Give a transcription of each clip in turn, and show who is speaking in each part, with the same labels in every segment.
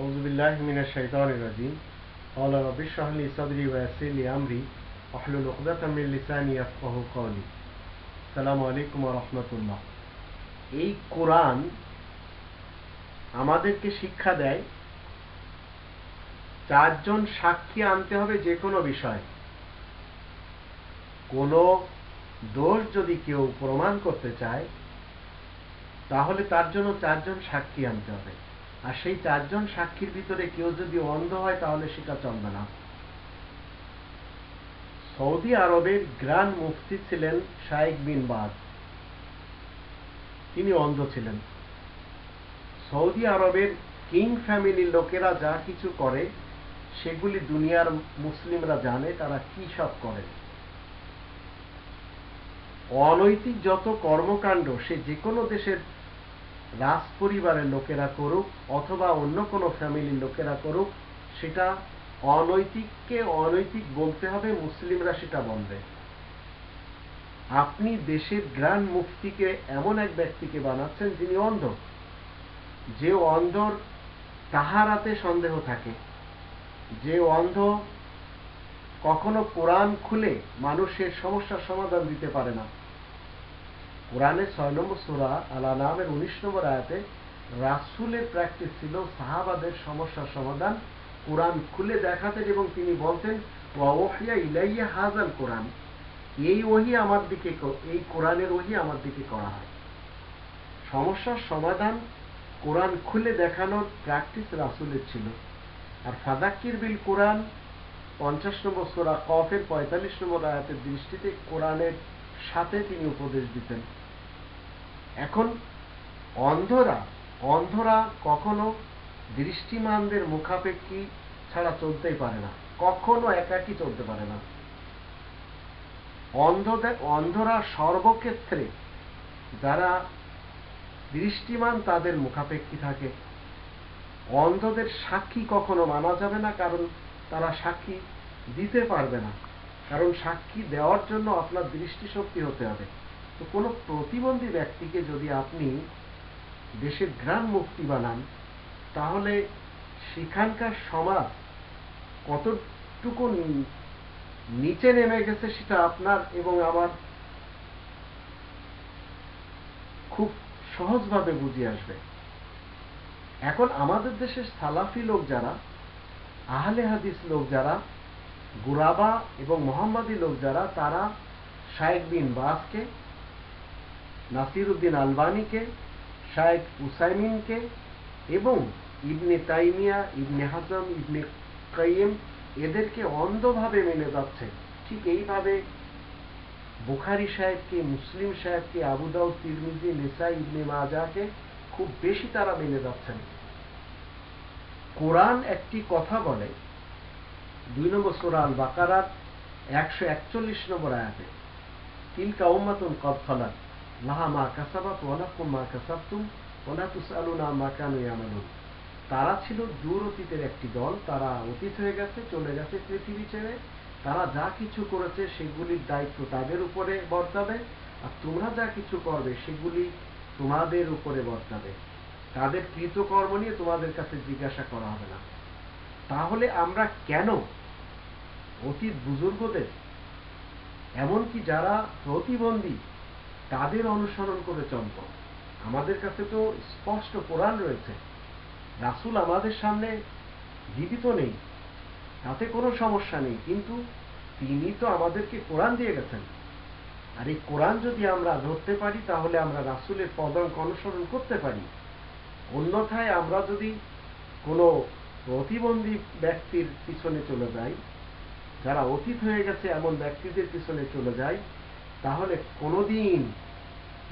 Speaker 1: أعوذ بالله من الشيطان الرجيم قال رب اشرح لي صدري ويسر لي أمري واحلل عقدة من لساني يفقهوا قولي السلام عليكم ورحمة الله এই কোরআন আমাদেরকে শিক্ষা দেয় চারজন সাক্ষী আনতে হবে যে কোনো বিষয় কোনো দোষ যদি কেউ প্রমাণ করতে চায় তাহলে তার জন্য চারজন সাক্ষী আনতে হবে আর সেই চারজন সাক্ষীর ভিতরে কেউ যদি অন্ধ হয়, তাহলে সেটা চলবে না। সৌদি আরবের গ্র্যান্ড মুফতি ছিলেন শায়েক বিন বাজ তিনি অন্ধ ছিলেন। সৌদি আরবের কিং ফ্যামিলির লোকেরা যা কিছু করে, সেগুলি দুনিয়ার মুসলিমরা জানে, তারা কি সব করে। অনৈতিক যত কর্মকাণ্ড, সে যে কোনো দেশের রাজ পরিবারের লোকেরা করুক অথবা অন্য কোনো ফ্যামিলির লোকেরা করুক, সেটা অনৈতিককে অনৈতিক বলতে হবে, মুসলিমরা সেটা বলবে। আপনি দেশের গ্র্যান্ড মুফতিকে এমন এক ব্যক্তিকে বানাচ্ছেন যিনি অন্ধ। যে অন্ধর তাহারাতে সন্দেহ থাকে। যে অন্ধ কখনো কোরআন খুলে মানুষের সমস্যার সমাধান দিতে পারে না। কোরআনের ছয় নম্বর সোরা আলা নামের উনিশ নম্বর আয়াতে রাসুলের প্র্যাকটিস ছিল সাহাবাদের সমস্যার সমাধান, কোরআন খুলে দেখাতেন এবং তিনি বলতেন ওয়াহিয়া ইলাইয়া হাজাল কোরআন। এই ওহি আমার দিকে এই কোরআনের ওহি আমার দিকে করা হয়। সমস্যার সমাধান কোরআন খুলে দেখানোর প্র্যাকটিস রাসুলের ছিল। আর ফাদাক্কির বিল কোরআন পঞ্চাশ নম্বর সোরা কফের পঁয়তাল্লিশ নম্বর আয়াতের দৃষ্টিতে কোরআনের সাথে তিনি উপদেশ দিতেন। এখন অন্ধরা অন্ধরা কখনো দৃষ্টিমানদের মুখাপেক্ষী ছাড়া চলতেই পারে না, কখনো একাকি চলতে পারে না। অন্ধদের অন্ধরা সর্বক্ষেত্রে যারা দৃষ্টিমান তাদের মুখাপেক্ষী থাকে। অন্ধদের সাক্ষী কখনো মানা যাবে না, কারণ তারা সাক্ষী দিতে পারবে না। কারণ সাক্ষী দেওয়ার জন্য আপনার দৃষ্টিশক্তি হতে হবে। তো কোনো প্রতিবন্ধী ব্যক্তিকে যদি আপনি দেশের গ্রাম মুক্তি বানান, তাহলে সেখানকার সমাজ কতটুকু নিচে নেমে গেছে সেটা আপনার এবং আমার খুব সহজভাবে বুঝিয়ে আসবে। এখন আমাদের দেশের সালাফি লোক যারা, আহলে হাদিস লোক যারা, গুরাবা এবং মোহাম্মদী লোক যারা, তারা শায়েক বিন বাসকে নাসির উদ্দিন আলবানিকে শায়েক উসাইমিনকে এবং ইবনে তাইমিয়া, ইবনে হাজম, ইবনে কাইম এদেরকে অন্ধভাবে মেনে যাচ্ছে। ঠিক এইভাবে বুখারি সাহেবকে, মুসলিম সাহেবকে আবুদাউ তিরমিজি নেসা ইবনে মাজাকে খুব বেশি তারা মেনে যাচ্ছেন কোরআন একটি কথা বলে, দুই নম্বর সোরাল বাকারাত একশো একচল্লিশ নম্বর আয়াতে, তিলকা উম্মাতুন কদ লাহা মা কাসাবাত মা মা কানু তারা ছিল দূর অতীতের একটি দল, তারা অতীত হয়ে গেছে, চলে গেছে পৃথিবী ছেড়ে। তারা যা কিছু করেছে সেগুলির দায়িত্ব তাদের উপরে বর্তাবে, আর তোমরা যা কিছু করবে সেগুলি তোমাদের উপরে বর্তাবে। তাদের কৃতকর্ম নিয়ে তোমাদের কাছে জিজ্ঞাসা করা হবে না। তাহলে আমরা কেন অতীত বুজুর্গদের, এমনকি যারা প্রতিবন্ধী তাদের অনুসরণ করে চলত আমাদের কাছে তো স্পষ্ট কোরআন রয়েছে। রাসুল আমাদের সামনে জীবিত নেই, তাতে কোনো সমস্যা নেই, কিন্তু তিনি তো আমাদেরকে কোরআন দিয়ে গেছেন। আর এই কোরআন যদি আমরা ধরতে পারি, তাহলে আমরা রাসুলের পদাঙ্ক অনুসরণ করতে পারি। অন্যথায় আমরা যদি কোনো প্রতিবন্ধী ব্যক্তির পিছনে চলে যাই, যারা অতীত হয়ে গেছে, এমন ব্যক্তিদের পিছনে চলে যাই তাহলে কোনোদিন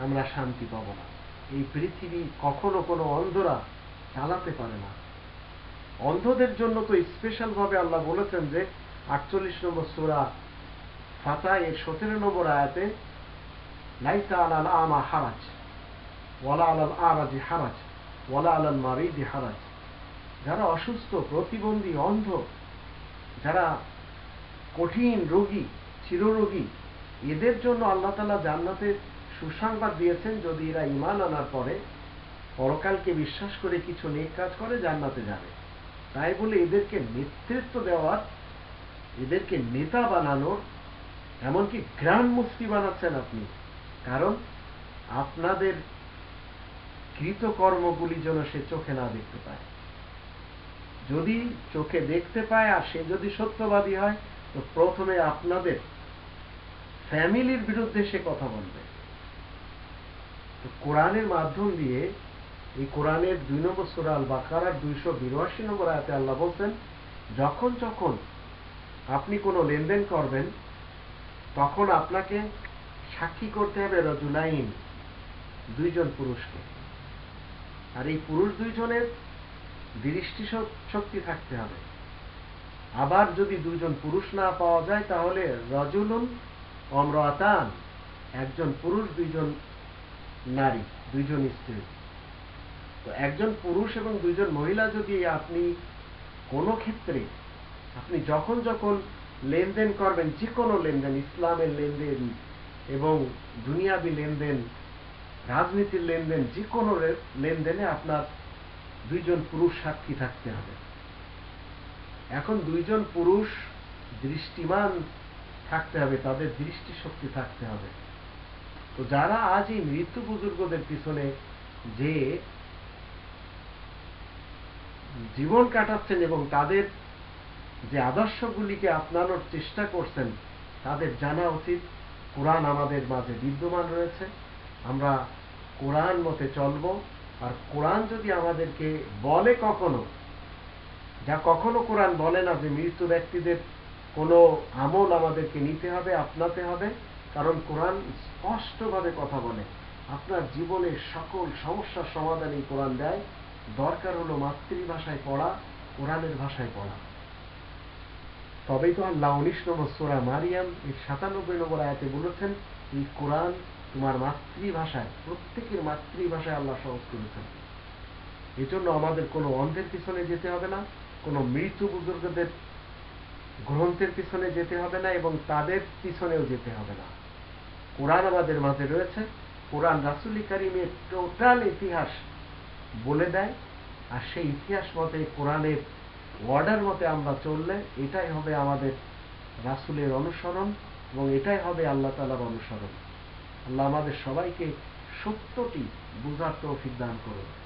Speaker 1: আমরা শান্তি পাব না। এই পৃথিবী কখনো কোনো অন্ধরা চালাতে পারে না। অন্ধদের জন্য তো স্পেশাল ভাবে আল্লাহ বলেছেন যে, আটচল্লিশ নম্বর সুরা ফাতা এর সতেরো নম্বর আয়াতে, লাইসা আলাল আমা হারাজ, ওয়ালা আলাল আরাজি হারাজ, ওয়ালা আলাল মারিদি হারাজ। যারা অসুস্থ, প্রতিবন্ধী, অন্ধ, যারা কঠিন রোগী, চিররোগী এদের জন্য আল্লাহ তালা জান্নাতের সুসংবাদ দিয়েছেন যদি এরা ইমান আনার পরে পরকালকে বিশ্বাস করে কিছু নেক কাজ করে, জান্নাতে যাবে। তাই বলে এদেরকে নেতৃত্ব দেওয়ার, এদেরকে নেতা বানানোর এমনকি গ্র্যান্ড মুফতি বানাচ্ছেন আপনি। কারণ আপনাদের কৃতকর্মগুলি যেন সে চোখে না দেখতে পায়। যদি চোখে দেখতে পায় আর সে যদি সত্যবাদী হয়, তো প্রথমে আপনাদের ফ্যামিলির বিরুদ্ধে সে কথা বলবে। তো কোরআনের মাধ্যম দিয়ে এই কোরআনের দুই নম্বর সুরাল বাকারার দুইশো বিরাশি নম্বর আয়াতে আল্লাহ বলছেন, যখন যখন আপনি কোনো লেনদেন করবেন, তখন আপনাকে সাক্ষী করতে হবে রজুলাইন, দুইজন পুরুষকে। আর এই পুরুষ দুইজনের দৃষ্টি শক্তি থাকতে হবে। আবার যদি দুইজন পুরুষ না পাওয়া যায়, তাহলে রজুলুন অমরাতান, একজন পুরুষ, দুইজন নারী, দুইজন স্ত্রী। তো একজন পুরুষ এবং দুইজন মহিলা যদি আপনি কোনো ক্ষেত্রে আপনি যখন যখন লেনদেন করবেন যে কোনো লেনদেন, ইসলামের লেনদেন এবং দুনিয়াবি লেনদেন, রাজনীতির লেনদেন যে কোনো লেনদেনে আপনার দুইজন পুরুষ সাক্ষী থাকতে হবে। এখন দুইজন পুরুষ দৃষ্টিমান থাকতে হবে, তাদের দৃষ্টিশক্তি থাকতে হবে। তো যারা আজ এই মৃত্যু বুজুর্গদের পিছনে যে জীবন কাটাচ্ছেন এবং তাদের যে আদর্শগুলিকে আপনানোর চেষ্টা করছেন, তাদের জানা উচিত, কোরআন আমাদের মাঝে বিদ্যমান রয়েছে। আমরা কোরআন মতে চলব, আর কোরআন যদি আমাদেরকে বলে কখনো, যা কখনো কোরআন বলে না যে মৃত্যু ব্যক্তিদের কোনো আমল আমাদেরকে নিতে হবে, আপনাতে হবে। কারণ কোরআন স্পষ্টভাবে কথা বলে। আপনার জীবনের সকল সমস্যার সমাধান এই কোরআন দেয়। দরকার হলো মাতৃভাষায় পড়া, কোরআনের ভাষায় পড়া। তবেই তো আল্লাহ উনিশ নম্বর সোরা মারিয়াম এই সাতানব্বই নম্বর আয়াতে বলেছেন, এই কোরআন তোমার মাতৃভাষায়, প্রত্যেকের মাতৃভাষায় আল্লাহ সহজ করেছেন। এই জন্য আমাদের কোনো অন্ধের পিছনে যেতে হবে না। কোনো মৃত্যু বুজুর্গদের গ্রন্থের পিছনে যেতে হবে না এবং তাদের পিছনেও যেতে হবে না। কোরআন আমাদের মাঝে রয়েছে। কোরআন রাসুলি কারিমের টোটাল ইতিহাস বলে দেয়। আর সেই ইতিহাস মতে, কোরআনের অর্ডার মতে আমরা চললে এটাই হবে আমাদের রাসুলের অনুসরণ এবং এটাই হবে আল্লাহ তালার অনুসরণ। আল্লাহ আমাদের সবাইকে সত্যটি বুঝার তৌফিক দান করুন।